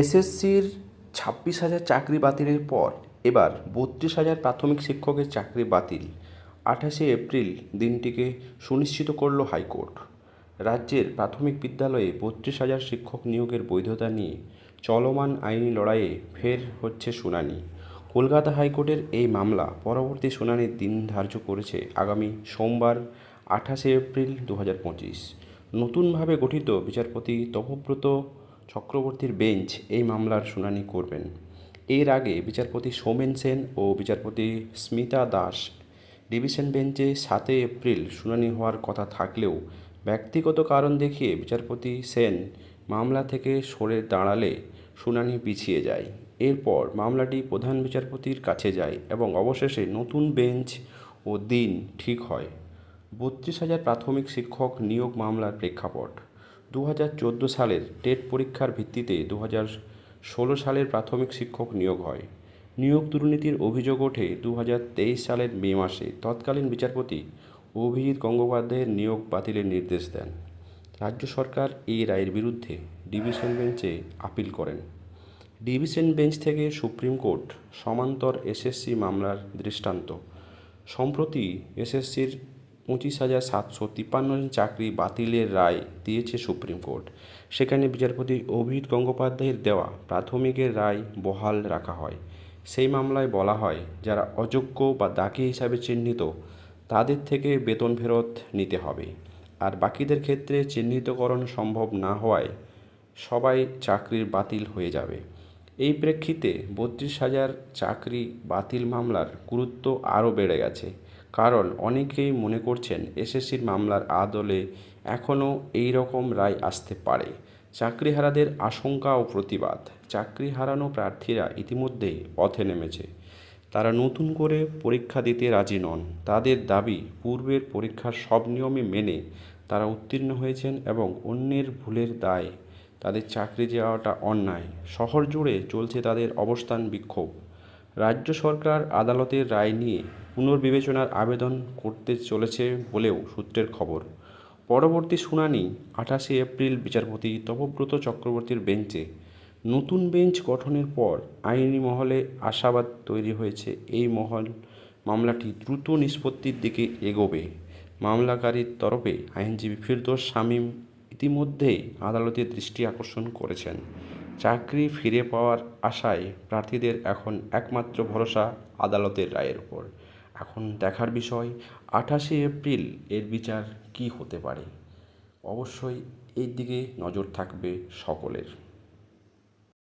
এসএসসির ছাব্বিশ হাজার চাকরি বাতিলের পর এবার বত্রিশ হাজার প্রাথমিক শিক্ষকের চাকরি বাতিল। আঠাশে এপ্রিল দিনটিকে সুনিশ্চিত করল হাইকোর্ট। রাজ্যের প্রাথমিক বিদ্যালয়ে বত্রিশ হাজার শিক্ষক নিয়োগের বৈধতা নিয়ে চলমান আইনি লড়াইয়ে ফের হচ্ছে শুনানি। কলকাতা হাইকোর্টের এই মামলা পরবর্তী শুনানির দিন ধার্য করেছে আগামী সোমবার, আঠাশে এপ্রিল দু হাজার পঁচিশ। নতুনভাবে গঠিত বিচারপতি তপব্রত চক্রবর্তীর বেঞ্চ এই মামলার শুনানি করবেন। এর আগে বিচারপতি সোমেন সেন ও বিচারপতি স্মিতা দাস ডিভিশন বেঞ্চে সাতই এপ্রিল শুনানি হওয়ার কথা থাকলেও ব্যক্তিগত কারণ দেখিয়ে বিচারপতি সেন মামলা থেকে সরে দাঁড়ালে শুনানি পিছিয়ে যায়। এরপর মামলাটি প্রধান বিচারপতির কাছে যায় এবং অবশেষে নতুন বেঞ্চ ও দিন ঠিক হয়। বত্রিশ হাজার প্রাথমিক শিক্ষক নিয়োগ মামলার প্রেক্ষাপট। দু হাজার চোদ্দ সালের টেট পরীক্ষার ভিত্তিতে দু সালের প্রাথমিক শিক্ষক নিয়োগ হয়। নিয়োগ দুর্নীতির অভিযোগ ওঠে দু সালের মে মাসে। তৎকালীন বিচারপতি অভিজিৎ গঙ্গোপাধ্যায়ের নিয়োগ বাতিলের নির্দেশ দেন। রাজ্য সরকার এই রায়ের বিরুদ্ধে ডিভিশন বেঞ্চে আপিল করেন। ডিভিশন বেঞ্চ থেকে সুপ্রিম কোর্ট সমান্তর এসএসসি মামলার দৃষ্টান্ত। সম্প্রতি এসএসসির পঁচিশ হাজার সাতশো তিপ্পান্ন জন চাকরি বাতিলের রায় দিয়েছে সুপ্রিম কোর্ট। সেখানে বিচারপতি অভিজিৎ গঙ্গোপাধ্যায়ের দেওয়া প্রাথমিকের রায় বহাল রাখা হয়। সেই মামলায় বলা হয়, যারা অযোগ্য বা দাগি হিসাবে চিহ্নিত, তাদের থেকে বেতন ফেরত নিতে হবে। আর বাকিদের ক্ষেত্রে চিহ্নিতকরণ সম্ভব না হওয়ায় সবাই চাকরির বাতিল হয়ে যাবে। এই প্রেক্ষিতে বত্রিশ হাজার চাকরি বাতিল মামলার গুরুত্ব আরও বেড়ে গেছে। কারণ অনেকেই মনে করছেন এসএসসির মামলার আদলে এখনও এই রকম রায় আসতে পারে। চাকরিহারাদের আশঙ্কা ও প্রতিবাদ। চাকরি হারানো প্রার্থীরা ইতিমধ্যেই পথে নেমেছে। তারা নতুন করে পরীক্ষা দিতে রাজি নন। তাদের দাবি, পূর্বের পরীক্ষার সব নিয়মে মেনে তারা উত্তীর্ণ হয়েছেন এবং অন্যের ভুলের দায় তাদের চাকরি যাওয়াটা অন্যায়। শহর জুড়ে চলছে তাদের অবস্থান বিক্ষোভ। রাজ্য সরকার আদালতের রায় নিয়ে পুনর্বিবেচনার আবেদন করতে চলেছে বলেও সূত্রের খবর। পরবর্তী শুনানি আঠাশে এপ্রিল বিচারপতি তপব্রত চক্রবর্তীর বেঞ্চে। নতুন বেঞ্চ গঠনের পর আইনি মহলে আশাবাদ তৈরি হয়েছে। এই মহল মামলাটি দ্রুত নিষ্পত্তির দিকে এগোবে। মামলাকারীর তরফে আইনজীবী ফিরদোস শামীম ইতিমধ্যেই আদালতের দৃষ্টি আকর্ষণ করেছেন। চাকরি ফিরে পাওয়ার আশায় প্রার্থীদের এখন একমাত্র ভরসা আদালতের রায়ের উপর। এখন দেখার বিষয়, আঠাশে এপ্রিল এর বিচার কি হতে পারে? অবশ্যই এর দিকে নজর থাকবে সকলের।